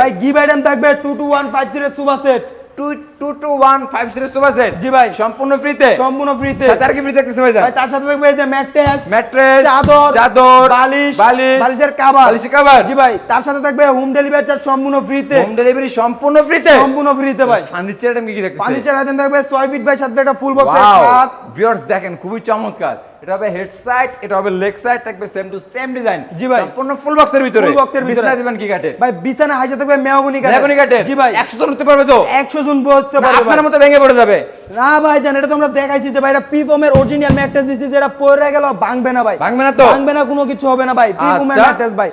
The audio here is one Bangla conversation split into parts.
ভাই গিভ আইটেম থাকবে two two one five zero super set two two one five zero super set জি ভাই। সম্পূর্ণ ফ্রিতে সম্পূর্ণ ফ্রিতে সাথে কি ফ্রি থাকতেছে ভাই ভাই তার সাথে থাকবে এই যে ম্যাট্রেস ম্যাট্রেস চাদর চাদর বালিশ বালিশ বালিশের কাভার বালিশের cover। জি ভাই তার সাথে থাকবে হোম ডেলিভারি চার্জ সম্পূর্ণ ফ্রিতে হোম ডেলিভারি সম্পূর্ণ ফ্রিতে সম্পূর্ণ ফ্রিতে ভাই। ফার্নিচার আইটেম কি কি থাকতেছে ফার্নিচার আইটেম থাকবে 6 ফিট বাই 7 ফিট একটা ফুল ওয়াও খাট ভিউয়ার্স দেখেন খুবই চমৎকার। এটা হবে হেড সাইড এটা হবে লেগ সাইড থাকবে সেম টু সেম ডিজাইন জি ভাই। সম্পূর্ণ ফুল বক্সের ভিতরে। ফুল বক্সের ভিতরে। বিছানা দিবেন কি কাটে? ভাই বিছানা থাকবে মেহগনি কাটে। মেহগনি কাটে। জি ভাই। 100 জন উঠতে পারবে তো? 100 জন বসতে পারবে আপনার মতো ভেঙে পড়ে যাবে। না ভাই জান এটা তো আমরা দেখাইছি যে ভাই এটা পিফমের অরিজিনাল ম্যাট্রেস যেটা পরে গেল ভাঙবে না ভাই। ভাঙবে না তো? ভাঙবে না কোনো কিছু হবে না ভাই। পিফমের আচ্ছা। ম্যাট্রেস ভাই।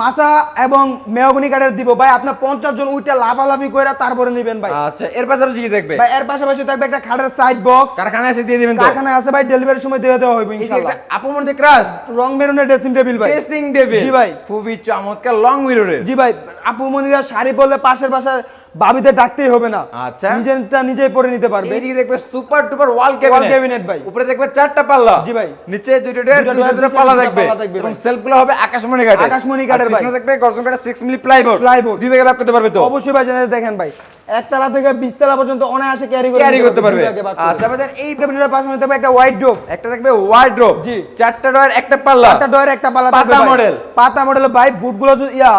মাসা এবং মেহগনি কাঠের দিব। ভাই আপনার 50 জন উইটা লাফালাফি করে তারপরে নেবেন ভাই। আচ্ছা এর পাশাপাশি কি দেখবে ভাই এর পাশাপাশি থাকবে একটা খাটের সাইড বক্স কারখানায় এসে দিয়ে দিবেন কারখানায় আছে ভাই ডেলিভারির সময় দিয়ে দেওয়া হবে ইনশাআল্লাহ। আপু মধ্যে ক্রাশ রং বেরোনের ড্রেসিং টেবিল ভাই। ড্রেসিং টেবিল জি ভাই। খুবই চমৎকার লং মিররের জি ভাই আপু মনিরা শাড়ি পরলে পাশের বাসার ভাবিতে ডাকতেই হবে না। আচ্ছা। নিজেরটা নিজেই পরে নিতে পারবে। এইদিকে দেখবে super duper wall Wall cabinet ভাই। উপরে দেখবে চারটা পাল্লা। জি ভাই। নিচে ডোর, দুইটা দুইটা পাল্লা দেখবে এবং। সেলফগুলো হবে আকাশমণি কাঠের। আকাশমণি কাঠের ভাই। পিছনে থাকবে গর্জন কাঠের 6 মিলি প্লাইবোর্ড প্লাইবোর্ড দুই ভাগে ভাগ করতে পারবে তো? অবশ্যই ভাই জানেন দেখেন ভাই। একতলা থেকে বিশতলা পর্যন্ত অনায়াসে ক্যারি ক্যারি করতে পারবে। আচ্ছা আমাদের এই ক্যাবিনেটের পাশে থাকবে একটা হোয়াইট ডোভ একটা থাকবে ওয়ার্ড্রোব জি। চারটা একটা পাল্লা। ডয়ের একটা পাল্লা পাতা model। পাতা মডেল ভাই বুটগুলো যদি ইয়া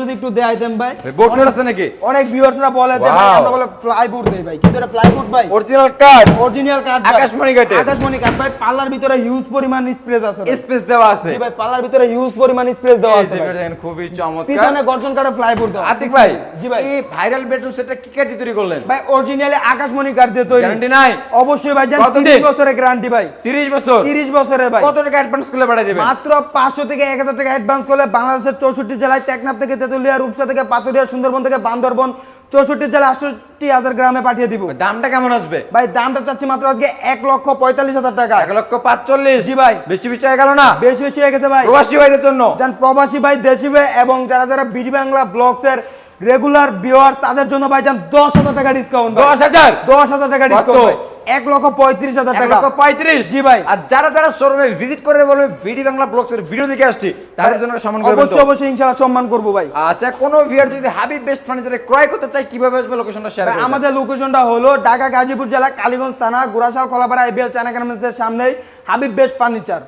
যদি একটু দেয় ভাই। বোর্ড আছে নাকি? অনেক ভিউয়ার্সরা বলে যে ভাই আমরা বলে ফ্লাইবোর্ড দেই ভাই। কিন্তু এটা ফ্লাইবোর্ড ভাই। অরিজিনাল কাঠ অরিজিনাল কাঠ আকাশমণি কাঠের। আকাশমণি কাঠ ভাই। পাল্লার ভিতরে হিউজ পরিমাণ স্পেস আছে স্পেস দেওয়া আছে। জি ভাই পাল্লার ভিতরে হিউজ পরিমাণ স্পেস দেওয়া আছে দেখেন খুবই চমৎকার। পিছনে গর্জন কাঠের ফ্লাইবোর্ড দেওয়া আতিক ভাই জি ভাই। এই ভাইরাল বেডরুম সেটটা কি কাঠ দিয়ে তৈরি করলেন? ভাই অরিজিনালি আকাশমণি কাঠ দিয়ে তৈরি। গ্যারান্টি নাই? অবশ্যই ভাই জান 30 বছরের গ্যারান্টি ভাই। 30 বছর? 30 বছরের ভাই। কত টাকা অ্যাডভান্স করলে পাঠিয়ে দেবেন? মাত্র 500 থেকে 1000 টাকা অ্যাডভান্স করলে বাংলাদেশের 64 জেলায় টেকনাফ থেকে তেতুলিয়া রূপসা থেকে পাতুরিয়া সুন্দরবন থেকে বান্দরবন 64 জেলায় 68000 গ্রামে পাঠিয়ে দিব। দামটা কেমন আসবে? ভাই দামটা চাচ্ছি মাত্র আজকে 1 লক্ষ 45 হাজার টাকা। এক লক্ষ পাঁচচল্লিশ? জি ভাই। বেশি বেশি হয়ে গেল না? বেশি বেশি হয়ে গেছে ভাই। প্রবাসী ভাইদের জন্য? যান প্রবাসী ভাই দেশি ভাই এবং যারা যারা বিডি বাংলা ব্লগস এর রেগুলার ভিউয়ার তাদের জন্য ভাই যান দশ হাজার টাকা ডিসকাউন্ট দশ হাজার? দশ হাজার টাকা ডিসকাউন্ট এক লক্ষ পঁয়ত্রিশ হাজার টাকা। লক্ষ পঁয়ত্রিশ? জি ভাই। আর যারা যারা শোরুমে ভিজিট করে বলবে ভিডি বাংলা ব্লগস এর ভিডিও দেখে আসছি তাদের জন্য সম্মান করবেন অবশ্যই অবশ্যই ইনশাআল্লাহ সম্মান করব ভাই। আচ্ছা কোন ভিউয়ার যদি হাবিব বেস্ট ফার্নিচারে ক্রয় করতে চাই কীভাবে আসবে লোকেশনটা শেয়ার আমাদের লোকেশনটা হলো ঢাকা গাজীপুর জেলা কালীগঞ্জ থানা গুরাশাল কলাপাড়া এবিএল চায়না সামনেই হাবিব বেস্ট ফার্নিচার